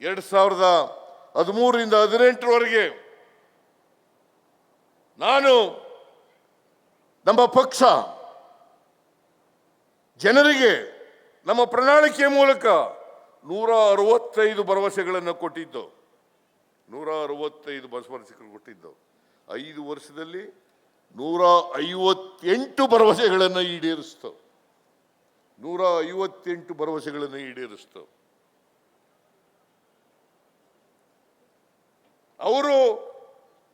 ಎರಡು ಸಾವಿರದ ಹದಿಮೂರರಿಂದ ಹದಿನೆಂಟರವರೆಗೆ ನಾನು ನಮ್ಮ ಪಕ್ಷ ಜನರಿಗೆ ನಮ್ಮ ಪ್ರಣಾಳಿಕೆಯ ಮೂಲಕ ನೂರ ಅರವತ್ತೈದು ಭರವಸೆಗಳನ್ನು ಕೊಟ್ಟಿದ್ದು. ನೂರ ಅರವತ್ತೈದು ಭರವಸೆಗಳು ಕೊಟ್ಟಿದ್ದು. ಐದು ವರ್ಷದಲ್ಲಿ ನೂರ ಐವತ್ತೆಂಟು ಭರವಸೆಗಳನ್ನು ಈಡೇರಿಸ್ತು. ನೂರ ಐವತ್ತೆಂಟು ಭರವಸೆಗಳನ್ನು ಈಡೇರಿಸ್ತು. ಅವರು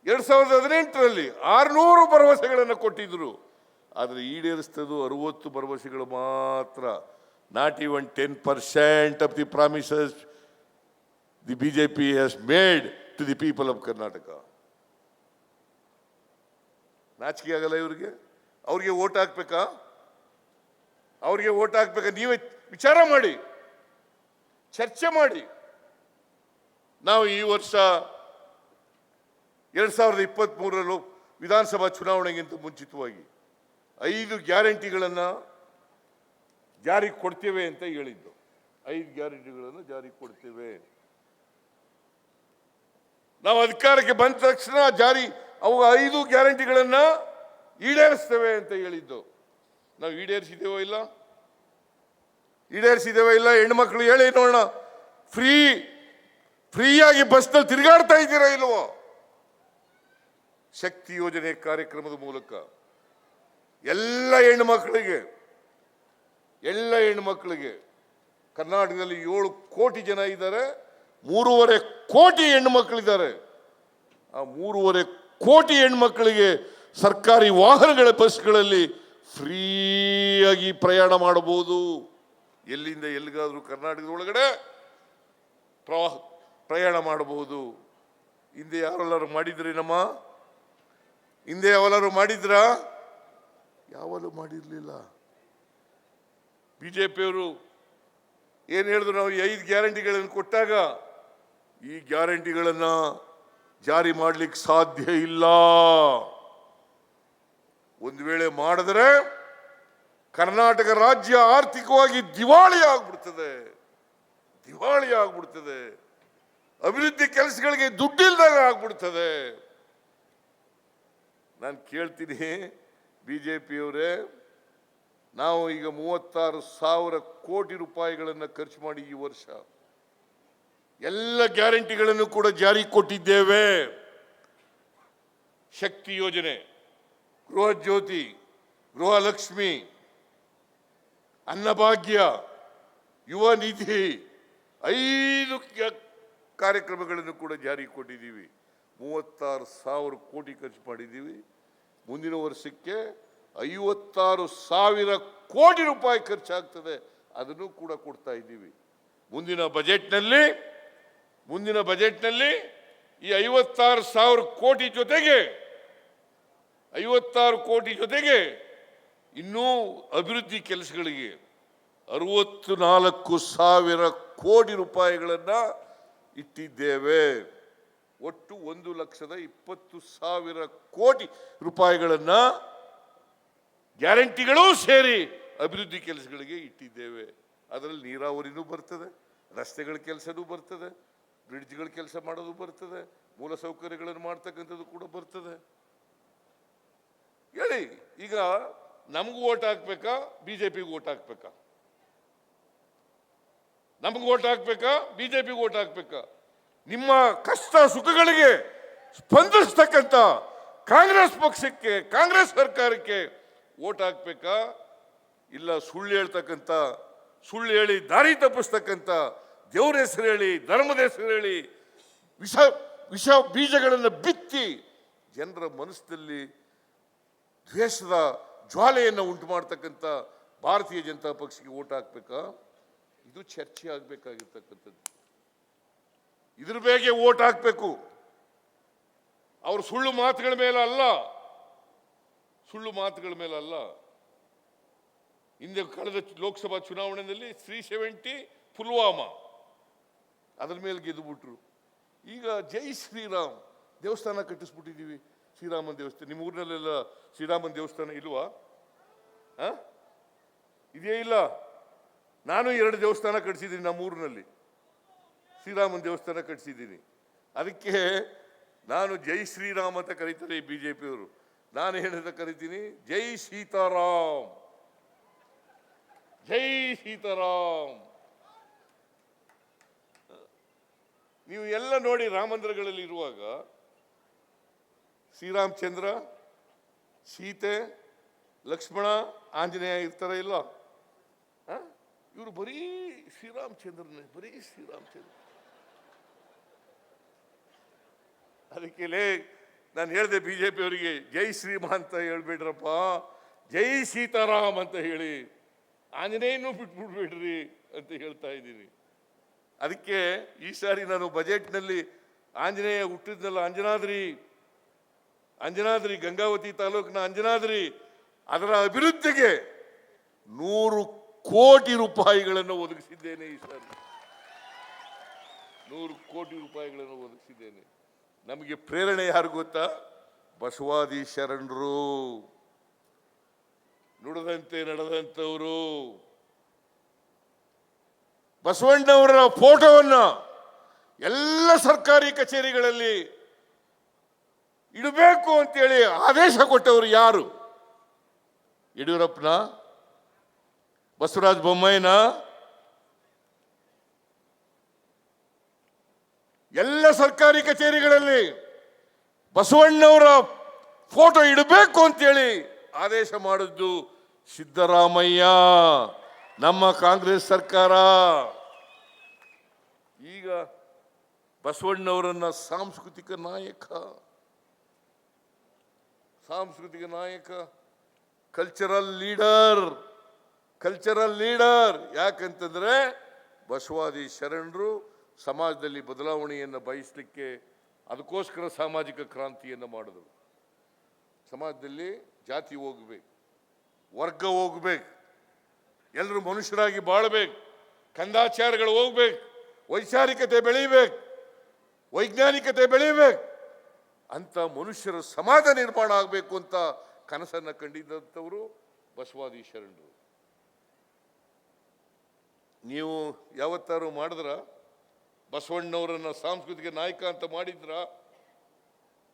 ಎರಡು ಸಾವಿರದ ಹದಿನೆಂಟರಲ್ಲಿ ಆರುನೂರು ಭರವಸೆಗಳನ್ನು ಕೊಟ್ಟಿದ್ದರು ಆದರೆ ಈಡೇರಿಸ್ತದ್ದು ಅರುವತ್ತು ಭರವಸೆಗಳು ಮಾತ್ರ. Not even ten percent of the promises the B J P has made to the people of Karnataka ನಾಚಿಕೆ ಆಗಲ್ಲ ಇವರಿಗೆ? ಅವ್ರಿಗೆ ಓಟ್ ಹಾಕ್ಬೇಕಾ? ಅವ್ರಿಗೆ ಓಟ್ ಹಾಕ್ಬೇಕಾ? ನೀವೇ ವಿಚಾರ ಮಾಡಿ. ಚರ್ಚೆ ಮಾಡಿ. ನಾವು ಈ ವರ್ಷ ಎರಡ್ ಸಾವಿರದ ಇಪ್ಪತ್ತ್ ಮೂರರಲ್ಲೂ ವಿಧಾನಸಭಾ ಚುನಾವಣೆಗಿಂತ ಮುಂಚಿತವಾಗಿ ಐದು ಗ್ಯಾರಂಟಿಗಳನ್ನು ಜಾರಿಗೆ ಕೊಡ್ತೇವೆ ಅಂತ ಹೇಳಿದ್ದು. ಐದು ಗ್ಯಾರಂಟಿಗಳನ್ನು ಜಾರಿಗೆ ಕೊಡ್ತೇವೆ. ನಾವು ಅಧಿಕಾರಕ್ಕೆ ಬಂದ ತಕ್ಷಣ ಜಾರಿ ಅವು ಐದು ಗ್ಯಾರಂಟಿಗಳನ್ನು ಈಡೇರಿಸ್ತೇವೆ ಅಂತ ಹೇಳಿದ್ದು. ನಾವು ಈಡೇರಿಸಿದ್ದೇವೋ ಇಲ್ಲ? ಈಡೇರಿಸಿದ್ದೇವೋ ಇಲ್ಲ? ಹೆಣ್ಮಕ್ಳು ಹೇಳಿ ನೋಡೋಣ. ಫ್ರೀ, ಫ್ರೀಯಾಗಿ ಬಸ್ನಲ್ಲಿ ತಿರುಗಾಡ್ತಾ ಇದ್ದೀರಾ ಇಲ್ವೋ? ಶಕ್ತಿ ಯೋಜನೆ ಕಾರ್ಯಕ್ರಮದ ಮೂಲಕ ಎಲ್ಲ ಹೆಣ್ಮಕ್ಳಿಗೆ ಎಲ್ಲ ಹೆಣ್ಮಕ್ಳಿಗೆ ಕರ್ನಾಟಕದಲ್ಲಿ ಏಳು ಕೋಟಿ ಜನ ಇದ್ದಾರೆ, ಮೂರುವರೆ ಕೋಟಿ ಹೆಣ್ಮಕ್ಳಿದ್ದಾರೆ. ಆ ಮೂರುವರೆ ಕೋಟಿ ಹೆಣ್ಮಕ್ಕಳಿಗೆ ಸರ್ಕಾರಿ ವಾಹನಗಳ ಬಸ್ಗಳಲ್ಲಿ ಫ್ರೀಯಾಗಿ ಪ್ರಯಾಣ ಮಾಡಬಹುದು. ಎಲ್ಲಿಂದ ಎಲ್ಲಿಗಾದರೂ ಕರ್ನಾಟಕದ ಒಳಗಡೆ ಪ್ರವಾಹ ಪ್ರಯಾಣ ಮಾಡಬಹುದು. ಹಿಂದೆ ಯಾರೆಲ್ಲರೂ ಮಾಡಿದ್ರಿ ನಮ್ಮ ಹಿಂದೆ ಯಾವೆಲ್ಲರೂ ಮಾಡಿದ್ರ? ಯಾವಲ್ಲೂ ಮಾಡಿರಲಿಲ್ಲ. ಬಿಜೆಪಿಯವರು ಏನು ಹೇಳಿದ್ರು ನಾವು ಐದು ಗ್ಯಾರಂಟಿಗಳನ್ನು ಕೊಟ್ಟಾಗ ಈ ಗ್ಯಾರಂಟಿಗಳನ್ನು ಜಾರಿ ಮಾಡಲಿಕ್ಕೆ ಸಾಧ್ಯ ಇಲ್ಲ. ಒಂದು ವೇಳೆ ಮಾಡಿದ್ರೆ ಕರ್ನಾಟಕ ರಾಜ್ಯ ಆರ್ಥಿಕವಾಗಿ ದಿವಾಳಿ ಆಗ್ಬಿಡ್ತದೆ. ದಿವಾಳಿ ಆಗ್ಬಿಡ್ತದೆ. ಅಭಿವೃದ್ಧಿ ಕೆಲಸಗಳಿಗೆ ದುಡ್ಡಿಲ್ದಾಗ ಆಗ್ಬಿಡ್ತದೆ. ನಾನು ಕೇಳ್ತೀನಿ ಬಿ ಜೆ ಪಿಯವರೇ ನಾವು ಈಗ ಮೂವತ್ತಾರು ಸಾವಿರ ಕೋಟಿ ರೂಪಾಯಿಗಳನ್ನು ಖರ್ಚು ಮಾಡಿ ಈ ವರ್ಷ. ಎಲ್ಲ ಗ್ಯಾರಂಟಿಗಳನ್ನು ಕೂಡ ಜಾರಿ ಕೊಟ್ಟಿದ್ದೇವೆ. ಶಕ್ತಿ ಯೋಜನೆ, ಗೃಹ ಜ್ಯೋತಿ ಗೃಹಲಕ್ಷ್ಮಿ ಅನ್ನಭಾಗ್ಯ, ಯುವ ನಿಧಿ, ಐದು ಕಾರ್ಯಕ್ರಮಗಳನ್ನು ಕೂಡ ಜಾರಿ ಕೊಟ್ಟಿದ್ದೀವಿ. ಮೂವತ್ತಾರು ಸಾವಿರ ಕೋಟಿ ಖರ್ಚು ಮಾಡಿದ್ದೀವಿ. ಮುಂದಿನ ವರ್ಷಕ್ಕೆ ಐವತ್ತಾರು ಸಾವಿರ ಕೋಟಿ ರೂಪಾಯಿ ಖರ್ಚಾಗ್ತದೆ. ಅದನ್ನು ಕೂಡ ಕೊಡ್ತಾ ಇದ್ದೀವಿ. ಮುಂದಿನ ಬಜೆಟ್ನಲ್ಲಿ ಮುಂದಿನ ಬಜೆಟ್ನಲ್ಲಿ ಈ ಐವತ್ತಾರು ಸಾವಿರ ಕೋಟಿ ಜೊತೆಗೆ, ಐವತ್ತಾರು ಕೋಟಿ ಜೊತೆಗೆ ಇನ್ನೂ ಅಭಿವೃದ್ಧಿ ಕೆಲಸಗಳಿಗೆ ಅರವತ್ತು ನಾಲ್ಕು ಸಾವಿರ ಕೋಟಿ ರೂಪಾಯಿಗಳನ್ನು ಇಟ್ಟಿದ್ದೇವೆ. ಒಟ್ಟು ಒಂದು ಲಕ್ಷದ ಇಪ್ಪತ್ತು ಸಾವಿರ ಕೋಟಿ ರೂಪಾಯಿಗಳನ್ನು ಗ್ಯಾರಂಟಿಗಳೂ ಸೇರಿ ಅಭಿವೃದ್ಧಿ ಕೆಲಸಗಳಿಗೆ ಇಟ್ಟಿದ್ದೇವೆ. ಅದರಲ್ಲಿ ನೀರಾವರಿನೂ ಬರ್ತದೆ, ರಸ್ತೆಗಳ ಕೆಲಸನೂ ಬರ್ತದೆ, ಬ್ರಿಡ್ಜ್ಗಳ ಕೆಲಸ ಮಾಡೋದು ಬರ್ತದೆ, ಮೂಲಸೌಕರ್ಯಗಳನ್ನು ಮಾಡ್ತಕ್ಕಂಥದ್ದು ಕೂಡ ಬರ್ತದೆ. ಹೇಳಿ, ಈಗ ನಮಗೂ ಓಟ್ ಹಾಕ್ಬೇಕಾ, ಬಿಜೆಪಿಗೆ ಓಟ್ ಹಾಕ್ಬೇಕಾ? ನಮಗೂ ಓಟ್ ಹಾಕ್ಬೇಕಾ, ಬಿಜೆಪಿಗೂ ಓಟ್ ಹಾಕ್ಬೇಕಾ? ನಿಮ್ಮ ಕಷ್ಟ ಸುಖಗಳಿಗೆ ಸ್ಪಂದಿಸ್ತಕ್ಕಂಥ ಕಾಂಗ್ರೆಸ್ ಪಕ್ಷಕ್ಕೆ, ಕಾಂಗ್ರೆಸ್ ಸರ್ಕಾರಕ್ಕೆ ಓಟ್ ಹಾಕ್ಬೇಕಾ? ಇಲ್ಲ ಸುಳ್ಳು ಹೇಳ್ತಕ್ಕಂಥ, ಸುಳ್ಳು ಹೇಳಿ ದಾರಿ ತಪ್ಪಿಸ್ತಕ್ಕಂಥ ದೇವ್ರ ಹೆಸರು ಹೇಳಿ, ಧರ್ಮದ ಹೆಸರು ಹೇಳಿ ವಿಷ ವಿಷ ಬೀಜಗಳನ್ನು ಬಿತ್ತಿ ಜನರ ಮನಸ್ಸಿನಲ್ಲಿ ದ್ವೇಷದ ಜ್ವಾಲೆಯನ್ನು ಉಂಟು ಮಾಡ್ತಕ್ಕಂಥ ಭಾರತೀಯ ಜನತಾ ಪಕ್ಷಕ್ಕೆ ಓಟ್ ಹಾಕ್ಬೇಕಾ? ಇದು ಚರ್ಚೆ ಆಗ್ಬೇಕಾಗಿರ್ತಕ್ಕಂಥದ್ದು ಇದ್ರ ಬೇಗೆ ಓಟ್ ಹಾಕ್ಬೇಕು. ಅವ್ರ ಸುಳ್ಳು ಮಾತುಗಳ ಮೇಲೆ ಅಲ್ಲ. ಸುಳ್ಳು ಮಾತುಗಳ ಮೇಲೆ ಅಲ್ಲ. ಹಿಂದೆ ಕಳೆದ ಲೋಕಸಭಾ ಚುನಾವಣೆಯಲ್ಲಿ ತ್ರೀ ಸೆವೆಂಟಿ ಪುಲ್ವಾಮಾ. ಅದ್ರ ಮೇಲೆ ಗೆದ್ದುಬಿಟ್ರು ಈಗ ಜೈ ಶ್ರೀರಾಮ್. ದೇವಸ್ಥಾನ ಕಟ್ಟಿಸ್ಬಿಟ್ಟಿದ್ದೀವಿ. ಶ್ರೀರಾಮನ್ ದೇವಸ್ಥಾನ. ನಿಮ್ಮ ಊರಿನಲ್ಲೆಲ್ಲ ಶ್ರೀರಾಮನ್ ದೇವಸ್ಥಾನ ಇಲ್ವಾ? ಇದೆಯೇ ಇಲ್ಲ. ನಾನು ಎರಡು ದೇವಸ್ಥಾನ ಕಟ್ಟಿಸಿದ್ದೀನಿ ನಮ್ಮ ಊರಿನಲ್ಲಿ. ಶ್ರೀರಾಮನ ದೇವಸ್ಥಾನ ಕಟ್ಟಿಸಿದ್ದೀನಿ. ಅದಕ್ಕೆ ನಾನು ಜೈ ಶ್ರೀರಾಮ್ ಅಂತ ಕರೀತಾರೆ ಬಿ ಜೆ ಪಿಯವರು ನಾನು ಏನಂತ ಕರಿತೀನಿ, ಜೈ ಸೀತಾರಾಮ್. ಜೈ ಸೀತಾರಾಮ್. ನೀವು ಎಲ್ಲ ನೋಡಿ ರಾಮಂದಿರಗಳಲ್ಲಿ ಇರುವಾಗ ಶ್ರೀರಾಮಚಂದ್ರ, ಸೀತೆ, ಲಕ್ಷ್ಮಣ, ಆಂಜನೇಯ ಇರ್ತಾರ ಇಲ್ಲ ಇವರು ಬರೀ ಶ್ರೀರಾಮಚಂದ್ರನೇ, ಬರೀ ಶ್ರೀರಾಮಚಂದ್ರ. ಅದಕ್ಕೆ ನಾನು ಹೇಳಿದೆ ಬಿ ಜೆ ಪಿಯವರಿಗೆ ಜೈ ಶ್ರೀಮಾ ಅಂತ ಹೇಳ್ಬೇಡ್ರಪ್ಪ ಜೈ ಸೀತಾರಾಮ್ ಅಂತ ಹೇಳಿ. ಆಂಜನೇಯನೂ ಬಿಟ್ಬಿಡ್ಬೇಡ್ರಿ ಅಂತ ಹೇಳ್ತಾ ಇದ್ದೀನಿ. ಅದಕ್ಕೆ ಈ ಸಾರಿ ನಾನು ಬಜೆಟ್ನಲ್ಲಿ ಆಂಜನೇಯ ಹುಟ್ಟಿದ್ನಲ್ಲ ಅಂಜನಾದ್ರಿ ಅಂಜನಾದ್ರಿ, ಗಂಗಾವತಿ ತಾಲೂಕಿನ ಅಂಜನಾದ್ರಿ, ಅದರ ಅಭಿವೃದ್ಧಿಗೆ ನೂರು ಕೋಟಿ ರೂಪಾಯಿಗಳನ್ನು ಒದಗಿಸಿದ್ದೇನೆ ಈ ಸಾರಿ. ನೂರು ಕೋಟಿ ರೂಪಾಯಿಗಳನ್ನು ಒದಗಿಸಿದ್ದೇನೆ. ನಮಗೆ ಪ್ರೇರಣೆ ಯಾರು ಗೊತ್ತಾ? ಬಸವಾದಿ ಶರಣರು ನುಡಿದಂತೆ ನಡೆದಂಥವರು. ಬಸವಣ್ಣವರ ಫೋಟೋವನ್ನು ಎಲ್ಲ ಸರ್ಕಾರಿ ಕಚೇರಿಗಳಲ್ಲಿ ಇಡಬೇಕು ಅಂತೇಳಿ ಆದೇಶ ಕೊಟ್ಟವರು ಯಾರು? ಯಡಿಯೂರಪ್ಪನ? ಬಸವರಾಜ ಬೊಮ್ಮಾಯಿನ? ಎಲ್ಲ ಸರ್ಕಾರಿ ಕಚೇರಿಗಳಲ್ಲಿ ಬಸವಣ್ಣವರ ಫೋಟೋ ಇಡಬೇಕು ಅಂತೇಳಿ ಆದೇಶ ಮಾಡಿದ್ದು ಸಿದ್ದರಾಮಯ್ಯ, ನಮ್ಮ ಕಾಂಗ್ರೆಸ್ ಸರ್ಕಾರ. ಈಗ ಬಸವಣ್ಣವರನ್ನ ಸಾಂಸ್ಕೃತಿಕ ನಾಯಕ ಸಾಂಸ್ಕೃತಿಕ ನಾಯಕ ಕಲ್ಚರಲ್ ಲೀಡರ್ ಕಲ್ಚರಲ್ ಲೀಡರ್ ಯಾಕಂತಂದ್ರೆ ಬಸವಾದಿ ಶರಣರು ಸಮಾಜದಲ್ಲಿ ಬದಲಾವಣೆಯನ್ನು ಬಯಸಲಿಕ್ಕೆ ಅದಕ್ಕೋಸ್ಕರ ಸಾಮಾಜಿಕ ಕ್ರಾಂತಿಯನ್ನು ಮಾಡಿದರು. ಸಮಾಜದಲ್ಲಿ ಜಾತಿ ಹೋಗ್ಬೇಕು, ವರ್ಗ ಹೋಗ್ಬೇಕು ಎಲ್ಲರೂ ಮನುಷ್ಯರಾಗಿ ಬಾಳ್ಬೇಕು, ಕಂದಾಚಾರಗಳು ಹೋಗ್ಬೇಕು, ವೈಚಾರಿಕತೆ ಬೆಳೀಬೇಕು, ವೈಜ್ಞಾನಿಕತೆ ಬೆಳೀಬೇಕು ಅಂತ ಮನುಷ್ಯರ ಸಮಾಜ ನಿರ್ಮಾಣ ಆಗಬೇಕು ಅಂತ ಕನಸನ್ನು ಕಂಡಿದ್ದಂಥವರು ಬಸವಾದಿ ಶರಣರು ನೀವು ಯಾವತ್ತಾರು ಮಾಡಿದ್ರ? ಬಸವಣ್ಣವರನ್ನ ಸಾಂಸ್ಕೃತಿಕ ನಾಯಕ ಅಂತ ಮಾಡಿದ್ರ?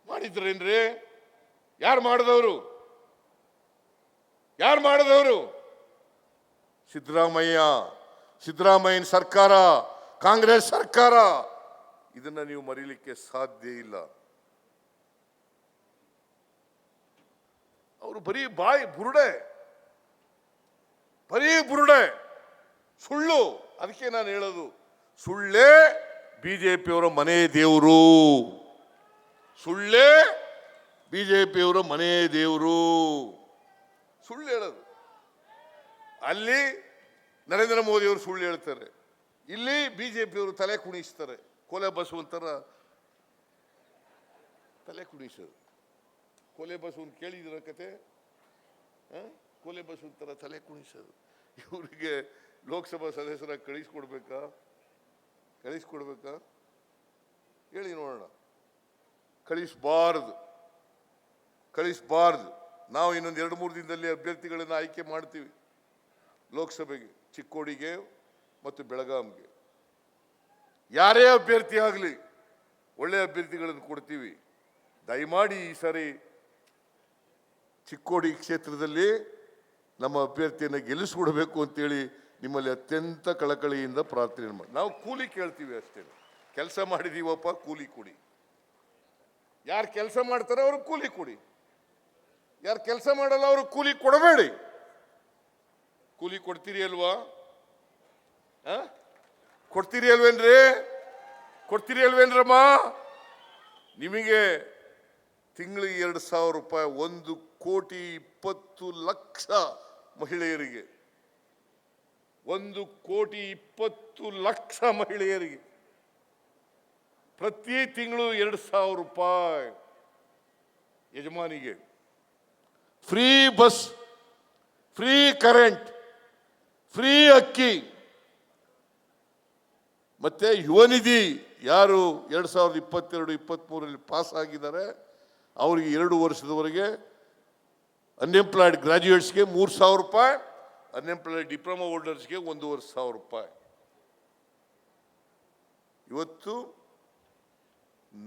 ಮಾಡಿದ್ರೇನ್ರಿ? ಯಾರು ಮಾಡಿದವರು? ಯಾರು ಮಾಡಿದವರು? ಸಿದ್ದರಾಮಯ್ಯ, ಸಿದ್ದರಾಮಯ್ಯನ ಸರ್ಕಾರ, ಕಾಂಗ್ರೆಸ್ ಸರ್ಕಾರ. ಇದನ್ನ ನೀವು ಮರೀಲಿಕ್ಕೆ ಸಾಧ್ಯ ಇಲ್ಲ. ಅವರು ಬರೀ ಬಾಯಿ ಬುರುಡೆ. ಬರೀ ಬುರುಡೆ. ಸುಳ್ಳು. ಅದಕ್ಕೆ ನಾನು ಹೇಳೋದು. ಸುಳ್ಳೇ ಬಿ ಜೆ ಪಿಯವರ ಮನೆ ದೇವರು. ಸುಳ್ಳೇ ಬಿ ಜೆ ಪಿಯವರ ಮನೆ ದೇವರು. ಸುಳ್ಳು ಹೇಳೋದು. ಅಲ್ಲಿ ನರೇಂದ್ರ ಮೋದಿಯವರು ಸುಳ್ಳು ಹೇಳ್ತಾರೆ. ಇಲ್ಲಿ ಬಿ ಜೆ ಪಿಯವರು ತಲೆ ಕುಣಿಸ್ತಾರೆ. ಕೊಲೆ ಬಸವಂತರ ತಲೆ ಕುಣಿಸೋದು. ಕೊಲೆ ಬಸವನ್ ಕೇಳಿದಿರ ಕತೆ? ಕೊಲೆ ಬಸವಂತರ ತಲೆ ಕುಣಿಸೋದು. ಇವರಿಗೆ ಲೋಕಸಭಾ ಸದಸ್ಯರ ಕಳಿಸ್ಕೊಡ್ಬೇಕಾ? ಕಳಿಸ್ಕೊಡ್ಬೇಕಾ ಹೇಳಿ ನೋಡೋಣ. ಕಳಿಸಬಾರ್ದು ಕಳಿಸ್ಬಾರ್ದು ನಾವು ಇನ್ನೊಂದು ಎರಡು ಮೂರು ದಿನದಲ್ಲಿ ಅಭ್ಯರ್ಥಿಗಳನ್ನು ಆಯ್ಕೆ ಮಾಡ್ತೀವಿ. ಲೋಕಸಭೆಗೆ, ಚಿಕ್ಕೋಡಿಗೆ ಮತ್ತು ಬೆಳಗಾಂಗೆ. ಯಾರೇ ಅಭ್ಯರ್ಥಿ ಆಗಲಿ, ಒಳ್ಳೆ ಅಭ್ಯರ್ಥಿಗಳನ್ನು ಕೊಡ್ತೀವಿ. ದಯಮಾಡಿ ಈ ಸಾರಿ ಚಿಕ್ಕೋಡಿ ಕ್ಷೇತ್ರದಲ್ಲಿ ನಮ್ಮ ಅಭ್ಯರ್ಥಿಯನ್ನು ಗೆಲ್ಲಿಸ್ಕೊಡ್ಬೇಕು ಅಂತೇಳಿ ನಿಮ್ಮಲ್ಲಿ ಅತ್ಯಂತ ಕಳಕಳಿಯಿಂದ ಪ್ರಾರ್ಥನೆ ಮಾಡಿ ನಾವು ಕೂಲಿ ಕೇಳ್ತೀವಿ ಅಷ್ಟೇ. ಕೆಲಸ ಮಾಡಿದೀವಪ್ಪ, ಕೂಲಿ ಕೊಡಿ. ಯಾರು ಕೆಲಸ ಮಾಡ್ತಾರೆ ಅವ್ರಿಗೆ ಕೂಲಿ ಕೊಡಿ. ಯಾರು ಕೆಲಸ ಮಾಡಲ್ಲ ಅವ್ರಿಗೆ ಕೂಲಿ ಕೊಡಬೇಡಿ. ಕೂಲಿ ಕೊಡ್ತೀರಿ ಅಲ್ವಾ? ಕೊಡ್ತೀರಿ ಅಲ್ವೇನ್ರಿ? ಕೊಡ್ತೀರಿ ಅಲ್ವೇನ್ರಮ್ಮ? ನಿಮಗೆ ತಿಂಗಳಿಗೆ ಎರಡು ಸಾವಿರ ರೂಪಾಯಿ, ಒಂದು ಕೋಟಿ ಇಪ್ಪತ್ತು ಲಕ್ಷ ಮಹಿಳೆಯರಿಗೆ. ಒಂದು ಕೋಟಿ ಇಪ್ಪತ್ತು ಲಕ್ಷ ಮಹಿಳೆಯರಿಗೆ ಪ್ರತಿ ತಿಂಗಳು ಎರಡು ಸಾವಿರ ರೂಪಾಯಿ ಯಜಮಾನಿಗೆ. Free bus, free current, free ಅಕ್ಕಿ. ಮತ್ತೆ ಯುವನಿಧಿ ಯಾರು ಎರಡು ಸಾವಿರದ ಇಪ್ಪತ್ತೆರಡು ಇಪ್ಪತ್ತ್ಮೂರರಲ್ಲಿ ಪಾಸ್ ಆಗಿದ್ದಾರೆ, ಅವರಿಗೆ ಎರಡು ವರ್ಷದವರೆಗೆ ಅನ್ಎಂಪ್ಲಾಯ್ಡ್ ಗ್ರಾಜ್ಯುಯೇಟ್ಸ್ಗೆ ಮೂರು ಸಾವಿರ ರೂಪಾಯಿ. ಅನ್ಎಂಪ್ಲಾಯ್ಡ್ ಡಿಪ್ಲೊಮಾ ಹೋಲ್ಡರ್ಸ್ಗೆ ಒಂದೂವರೆ ಸಾವಿರ ರೂಪಾಯಿ. ಇವತ್ತು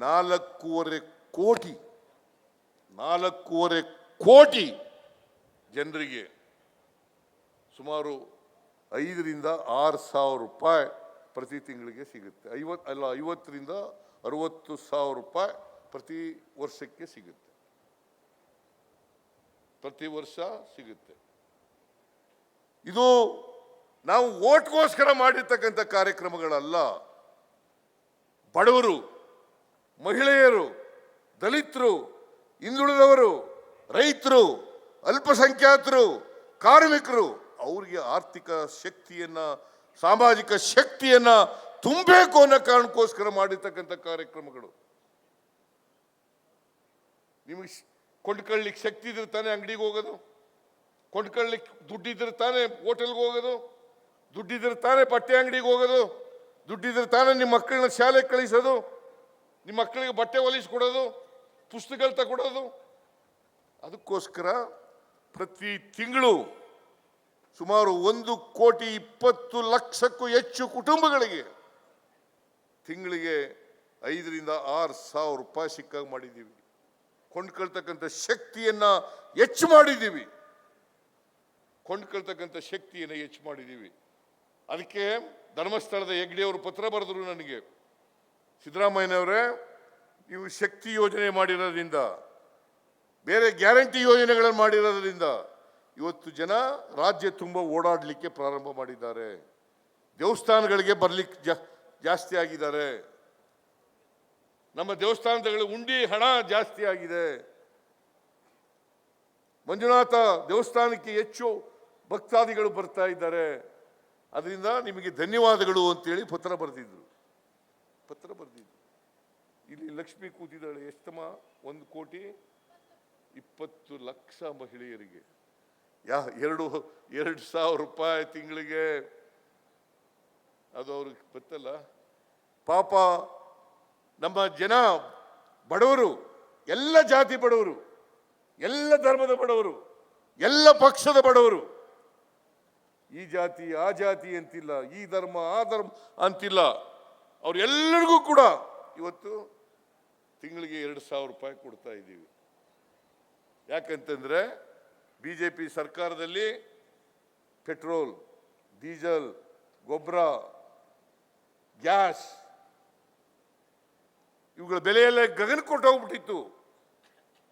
ನಾಲ್ಕೂವರೆ ಕೋಟಿ ನಾಲ್ಕೂವರೆ ಕೋಟಿ ಜನರಿಗೆ ಸುಮಾರು ಐದರಿಂದ ಆರು ಸಾವಿರ ರೂಪಾಯಿ ಪ್ರತಿ ತಿಂಗಳಿಗೆ ಸಿಗುತ್ತೆ. ಐವತ್ತು ಅಲ್ಲ, ಐವತ್ತರಿಂದ ಅರುವತ್ತು ಸಾವಿರ ರೂಪಾಯಿ ಪ್ರತಿ ವರ್ಷಕ್ಕೆ ಸಿಗುತ್ತೆ. ಪ್ರತಿ ವರ್ಷ ಸಿಗುತ್ತೆ. ಇದು ನಾವು ಓಟ್ಗೋಸ್ಕರ ಮಾಡಿರ್ತಕ್ಕಂಥ ಕಾರ್ಯಕ್ರಮಗಳಲ್ಲ. ಬಡವರು, ಮಹಿಳೆಯರು, ದಲಿತರು, ಹಿಂದುಳಿದವರು, ರೈತರು, ಅಲ್ಪಸಂಖ್ಯಾತರು, ಕಾರ್ಮಿಕರು, ಅವರಿಗೆ ಆರ್ಥಿಕ ಶಕ್ತಿಯನ್ನ, ಸಾಮಾಜಿಕ ಶಕ್ತಿಯನ್ನ ತುಂಬಬೇಕು ಅನ್ನೋ ಕಾರಣಕ್ಕೋಸ್ಕರ ಮಾಡಿರ್ತಕ್ಕಂಥ ಕಾರ್ಯಕ್ರಮಗಳು. ನಿಮಗೆ ಕೊಂಡ್ಕೊಳ್ಳಿಕ್ಕೆ ಶಕ್ತಿ ಇದ್ರೆ ತಾನೇ ಅಂಗಡಿಗೆ ಹೋಗೋದು? ಕೊಂಡ್ಕೊಳ್ಳಿಕ್ಕೆ ದುಡ್ಡಿದ್ರೆ ತಾನೇ ಹೋಟೆಲ್ಗೆ ಹೋಗೋದು, ದುಡ್ಡಿದ್ರೆ ತಾನೇ ಬಟ್ಟೆ ಅಂಗಡಿಗೆ ಹೋಗೋದು, ದುಡ್ಡಿದ್ರೆ ತಾನೇ ನಿಮ್ಮ ಮಕ್ಕಳನ್ನ ಶಾಲೆಗೆ ಕಳಿಸೋದು, ನಿಮ್ಮ ಮಕ್ಕಳಿಗೆ ಬಟ್ಟೆ ಹೊಲಿಸ್ಕೊಡೋದು ಪುಸ್ತಕಗಳು ತಗೊಡೋದು. ಅದಕ್ಕೋಸ್ಕರ ಪ್ರತಿ ತಿಂಗಳು ಸುಮಾರು ಒಂದು ಕೋಟಿ ಇಪ್ಪತ್ತು ಲಕ್ಷಕ್ಕೂ ಹೆಚ್ಚು ಕುಟುಂಬಗಳಿಗೆ ತಿಂಗಳಿಗೆ ಐದರಿಂದ ಆರು ಸಾವಿರ ರೂಪಾಯಿ ಸಿಕ್ಕಾಗ ಮಾಡಿದ್ದೀವಿ. ಕೊಂಡ್ಕೊಳ್ತಕ್ಕಂಥ ಶಕ್ತಿಯನ್ನು ಹೆಚ್ಚು ಮಾಡಿದ್ದೀವಿ. ಕೊಂಡ್ಕೊಳ್ತಕ್ಕಂಥ ಶಕ್ತಿಯನ್ನು ಹೆಚ್ಚು ಮಾಡಿದ್ದೀವಿ. ಅದಕ್ಕೆ ಧರ್ಮಸ್ಥಳದ ಹೆಗ್ಡೆಯವರು ಪತ್ರ ಬರೆದರು ನನಗೆ. ಸಿದ್ದರಾಮಯ್ಯನವರೇ, ನೀವು ಶಕ್ತಿ ಯೋಜನೆ ಮಾಡಿರೋದ್ರಿಂದ, ಬೇರೆ ಗ್ಯಾರಂಟಿ ಯೋಜನೆಗಳನ್ನು ಮಾಡಿರೋದ್ರಿಂದ ಇವತ್ತು ಜನ ರಾಜ್ಯ ತುಂಬ ಓಡಾಡಲಿಕ್ಕೆ ಪ್ರಾರಂಭ ಮಾಡಿದ್ದಾರೆ. ದೇವಸ್ಥಾನಗಳಿಗೆ ಬರಲಿಕ್ಕೆ ಜಾಸ್ತಿ ಆಗಿದ್ದಾರೆ. ನಮ್ಮ ದೇವಸ್ಥಾನಗಳ ಉಂಡಿ ಹಣ ಜಾಸ್ತಿ ಆಗಿದೆ. ಮಂಜುನಾಥ ದೇವಸ್ಥಾನಕ್ಕೆ ಹೆಚ್ಚು ಭಕ್ತಾದಿಗಳು ಬರ್ತಾ ಇದ್ದಾರೆ. ಅದರಿಂದ ನಿಮಗೆ ಧನ್ಯವಾದಗಳು ಅಂತೇಳಿ ಪತ್ರ ಬರೆದಿದ್ರು. ಪತ್ರ ಬರೆದಿದ್ರು. ಇಲ್ಲಿ ಲಕ್ಷ್ಮಿ ಕೂತಿದ್ದಾಳೆ. ಎಷ್ಟಮ್ಮ? ಒಂದು ಕೋಟಿ ಇಪ್ಪತ್ತು ಲಕ್ಷ ಮಹಿಳೆಯರಿಗೆ. ಯಾ, ಎರಡು ಎರಡು ಸಾವಿರ ರೂಪಾಯಿ ತಿಂಗಳಿಗೆ. ಅದು ಅವ್ರಿಗೆ ಗೊತ್ತಲ್ಲ. ಪಾಪ ನಮ್ಮ ಜನ ಬಡವರು, ಎಲ್ಲ ಜಾತಿ ಬಡವರು, ಎಲ್ಲ ಧರ್ಮದ ಬಡವರು, ಎಲ್ಲ ಪಕ್ಷದ ಬಡವರು ಈ ಜಾತಿ, ಆ ಜಾತಿ ಅಂತಿಲ್ಲ, ಈ ಧರ್ಮ, ಆ ಧರ್ಮ ಅಂತಿಲ್ಲ. ಅವರೆಲ್ಲರಿಗೂ ಕೂಡ ಇವತ್ತು ತಿಂಗಳಿಗೆ ಎರಡು ಸಾವಿರ ರೂಪಾಯಿ ಕೊಡ್ತಾ ಇದ್ದೀವಿ. ಯಾಕಂತಂದರೆ ಬಿ ಜೆ ಪಿ ಸರ್ಕಾರದಲ್ಲಿ ಪೆಟ್ರೋಲ್, ಡೀಸೆಲ್, ಗೊಬ್ಬರ, ಗ್ಯಾಸ್ ಇವುಗಳ ಬೆಲೆಯೆಲ್ಲ ಗಗನ ಕೊಟ್ಟೋಗ್ಬಿಟ್ಟಿತ್ತು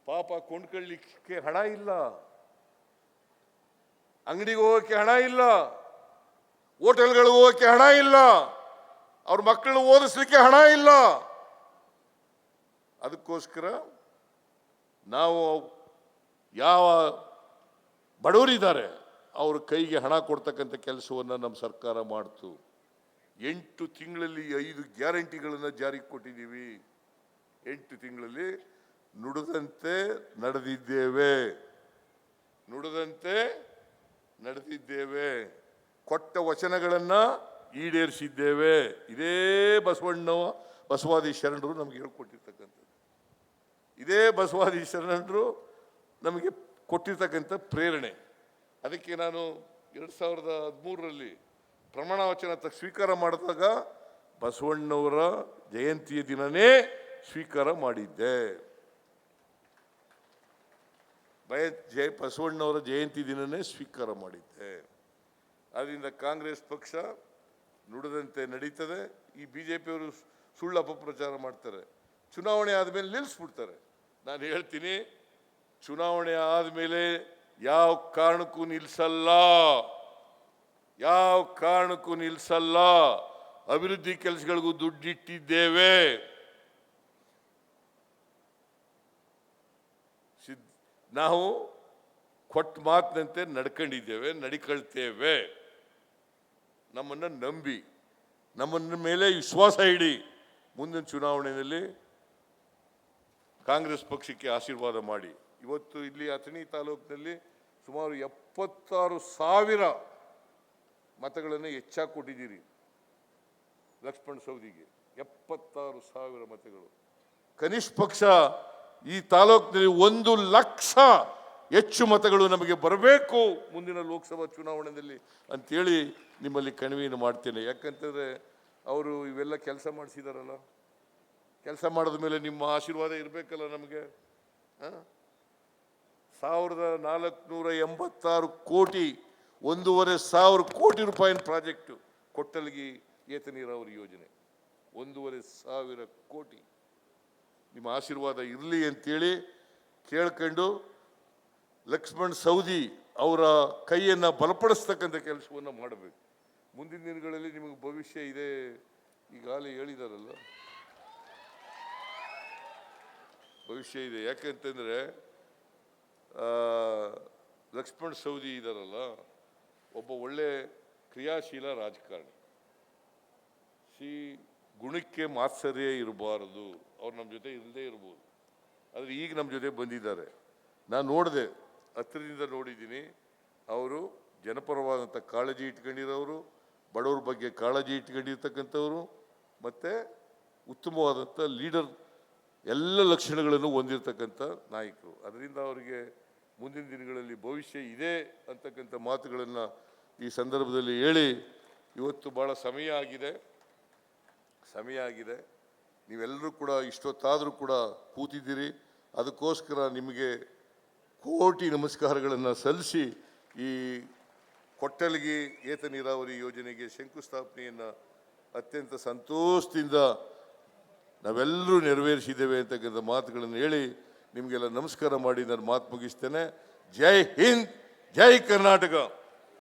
ಪಾಪ ಕೊಂಡ್ಕೊಳ್ಳಿಕ್ಕೆ ಹಣ ಇಲ್ಲ. ಅಂಗಡಿಗೆ ಹೋಗೋಕ್ಕೆ ಹಣ ಇಲ್ಲ. ಹೋಟೆಲ್ಗಳಿಗೆ ಹೋಗೋಕ್ಕೆ ಹಣ ಇಲ್ಲ. ಅವ್ರ ಮಕ್ಕಳನ್ನ ಓದಿಸ್ಲಿಕ್ಕೆ ಹಣ ಇಲ್ಲ. ಅದಕ್ಕೋಸ್ಕರ ನಾವು ಯಾವ ಬಡವರಿದ್ದಾರೆ, ಅವ್ರ ಕೈಗೆ ಹಣ ಕೊಡ್ತಕ್ಕಂಥ ಕೆಲಸವನ್ನು ನಮ್ಮ ಸರ್ಕಾರ ಮಾಡ್ತು. ಎಂಟು ತಿಂಗಳಲ್ಲಿ ಐದು ಗ್ಯಾರಂಟಿಗಳನ್ನು ಜಾರಿಗೆ ಕೊಟ್ಟಿದ್ದೀವಿ. ಎಂಟು ತಿಂಗಳಲ್ಲಿ ನುಡಿದಂತೆ ನಡೆದಿದ್ದೇವೆ. ನುಡಿದಂತೆ ನಡೆದಿದ್ದೇವೆ. ಕೊಟ್ಟ ವಚನಗಳನ್ನು ಈಡೇರಿಸಿದ್ದೇವೆ. ಇದೇ ಬಸವಣ್ಣ ಬಸವಾದಿ ಶರಣರು ನಮಗೆ ಹೇಳ್ಕೊಟ್ಟಿರ್ತಕ್ಕಂಥದ್ದು. ಇದೇ ಬಸವಾದಿ ಶರಣರು ನಮಗೆ ಕೊಟ್ಟಿರ್ತಕ್ಕಂಥ ಪ್ರೇರಣೆ. ಅದಕ್ಕೆ ನಾನು ಎರಡು ಸಾವಿರದ ಹದಿಮೂರರಲ್ಲಿ ಪ್ರಮಾಣ ವಚನ ಸ್ವೀಕಾರ ಮಾಡಿದಾಗ ಬಸವಣ್ಣವರ ಜಯಂತಿಯ ದಿನನೇ ಸ್ವೀಕಾರ ಮಾಡಿದ್ದೆ. ಬಯ ಜಯ ಬಸವಣ್ಣವರ ಜಯಂತಿ ದಿನನೇ ಸ್ವೀಕಾರ ಮಾಡಿದ್ದೆ. ಅದರಿಂದ ಕಾಂಗ್ರೆಸ್ ಪಕ್ಷ ನುಡಿದಂತೆ ನಡೀತದೆ. ಈ ಬಿ ಜೆ ಪಿಯವರು ಸುಳ್ಳು ಅಪಪ್ರಚಾರ ಮಾಡ್ತಾರೆ. ಚುನಾವಣೆ ಆದಮೇಲೆ ನಿಲ್ಲಿಸ್ಬಿಡ್ತಾರೆ. ನಾನು ಹೇಳ್ತೀನಿ, ಚುನಾವಣೆ ಆದಮೇಲೆ ಯಾವ ಕಾರಣಕ್ಕೂ ನಿಲ್ಲಿಸಲ್ಲ ಯಾವ ಕಾರಣಕ್ಕೂ ನಿಲ್ಲಿಸಲ್ಲ ಅಭಿವೃದ್ಧಿ ಕೆಲಸಗಳಿಗೂ ದುಡ್ಡಿಟ್ಟಿದ್ದೇವೆ ಸಿದ್ ನಾವು ಕೊಟ್ಟ ಮಾತಿನಂತೆ ನಡ್ಕೊಂಡಿದ್ದೇವೆ, ನಡ್ಕೊಳ್ತೇವೆ. ನಮ್ಮನ್ನು ನಂಬಿ, ನಮ್ಮನ್ನ ಮೇಲೆ ವಿಶ್ವಾಸ ಇಡಿ. ಮುಂದಿನ ಚುನಾವಣೆಯಲ್ಲಿ ಕಾಂಗ್ರೆಸ್ ಪಕ್ಷಕ್ಕೆ ಆಶೀರ್ವಾದ ಮಾಡಿ. ಇವತ್ತು ಇಲ್ಲಿ ಅಥಣಿ ತಾಲೂಕಿನಲ್ಲಿ ಸುಮಾರು ಎಪ್ಪತ್ತಾರು ಸಾವಿರ ಮತಗಳನ್ನು ಹೆಚ್ಚಾಗಿ ಕೊಟ್ಟಿದ್ದೀರಿ ಲಕ್ಷ್ಮಣ ಸೌದಿಗೆ ಎಪ್ಪತ್ತಾರು ಸಾವಿರ ಮತಗಳು. ಕನಿಷ್ಠ ಪಕ್ಷ ಈ ತಾಲೂಕಿನಲ್ಲಿ ಒಂದು ಲಕ್ಷ ಹೆಚ್ಚು ಮತಗಳು ನಮಗೆ ಬರಬೇಕು ಮುಂದಿನ ಲೋಕಸಭಾ ಚುನಾವಣೆಯಲ್ಲಿ ಅಂತೇಳಿ ನಿಮ್ಮಲ್ಲಿ ಕಣಿವೆಯನ್ನು ಮಾಡ್ತೇನೆ. ಯಾಕಂತಂದರೆ ಅವರು ಇವೆಲ್ಲ ಕೆಲಸ ಮಾಡಿಸಿದಾರಲ್ಲ. ಕೆಲಸ ಮಾಡಿದ ಮೇಲೆ ನಿಮ್ಮ ಆಶೀರ್ವಾದ ಇರಬೇಕಲ್ಲ ನಮಗೆ. ಸಾವಿರದ ನಾಲ್ಕುನೂರ ಎಂಬತ್ತಾರು ಕೋಟಿ, ಒಂದೂವರೆ ಸಾವಿರ ಕೋಟಿ ರೂಪಾಯಿನ ಪ್ರಾಜೆಕ್ಟು ಕೊಟ್ಟಲ್ಗಿ ಏತ ನೀರಾವರಿ ಯೋಜನೆ. ಒಂದೂವರೆ ಸಾವಿರ ಕೋಟಿ. ನಿಮ್ಮ ಆಶೀರ್ವಾದ ಇರಲಿ ಅಂತೇಳಿ ಕೇಳ್ಕೊಂಡು ಲಕ್ಷ್ಮಣ್ ಸೌದಿ ಅವರ ಕೈಯನ್ನು ಬಲಪಡಿಸ್ತಕ್ಕಂಥ ಕೆಲಸವನ್ನು ಮಾಡಬೇಕು. ಮುಂದಿನ ದಿನಗಳಲ್ಲಿ ನಿಮಗೆ ಭವಿಷ್ಯ ಇದೆ ಈಗಾಗಲೇ ಹೇಳಿದಾರಲ್ಲ. ಭವಿಷ್ಯ ಇದೆ. ಯಾಕೆಂತಂದರೆ ಲಕ್ಷ್ಮಣ್ ಸೌದಿ ಇದ್ದಾರಲ್ಲ ಒಬ್ಬ ಒಳ್ಳೆ ಕ್ರಿಯಾಶೀಲ ರಾಜಕಾರಣಿ. ಸಿ ಗುಣಕ್ಕೆ ಮಾತ್ಸರ್ಯ ಇರಬಾರದು. ಅವ್ರು ನಮ್ಮ ಜೊತೆ ಇಲ್ಲದೆ ಇರ್ಬೋದು. ಆದರೆ ಈಗ ನಮ್ಮ ಜೊತೆ ಬಂದಿದ್ದಾರೆ. ನಾನು ನೋಡಿದೆ ಹತ್ತಿರದಿಂದ ನೋಡಿದ್ದೀನಿ. ಅವರು ಜನಪರವಾದಂಥ ಕಾಳಜಿ ಇಟ್ಕೊಂಡಿರೋರು, ಬಡವ್ರ ಬಗ್ಗೆ ಕಾಳಜಿ ಇಟ್ಕೊಂಡಿರ್ತಕ್ಕಂಥವ್ರು, ಮತ್ತು ಉತ್ತಮವಾದಂಥ ಲೀಡರ್ ಎಲ್ಲ ಲಕ್ಷಣಗಳನ್ನು ಹೊಂದಿರತಕ್ಕಂಥ ನಾಯಕರು. ಅದರಿಂದ ಅವರಿಗೆ ಮುಂದಿನ ದಿನಗಳಲ್ಲಿ ಭವಿಷ್ಯ ಇದೆ ಅಂತಕ್ಕಂಥ ಮಾತುಗಳನ್ನು ಈ ಸಂದರ್ಭದಲ್ಲಿ ಹೇಳಿ, ಇವತ್ತು ಭಾಳ ಸಮಯ ಆಗಿದೆ. ಸಮಯ ಆಗಿದೆ. ನೀವೆಲ್ಲರೂ ಕೂಡ ಇಷ್ಟೊತ್ತಾದರೂ ಕೂಡ ಕೂತಿದ್ದೀರಿ. ಅದಕ್ಕೋಸ್ಕರ ನಿಮಗೆ ಕೋಟಿ ನಮಸ್ಕಾರಗಳನ್ನು ಸಲ್ಲಿಸಿ ಈ ಕೊಟ್ಟಲಿಗೆ ಏತ ನೀರಾವರಿ ಯೋಜನೆಗೆ ಶಂಕುಸ್ಥಾಪನೆಯನ್ನು ಅತ್ಯಂತ ಸಂತೋಷದಿಂದ ನಾವೆಲ್ಲರೂ ನೆರವೇರಿಸಿದ್ದೇವೆ ಅಂತಕ್ಕಂಥ ಮಾತುಗಳನ್ನು ಹೇಳಿ ನಿಮಗೆಲ್ಲ ನಮಸ್ಕಾರ ಮಾಡಿ ನಾನು ಮಾತು ಮುಗಿಸ್ತೇನೆ. ಜೈ ಹಿಂದ್, ಜೈ ಕರ್ನಾಟಕ.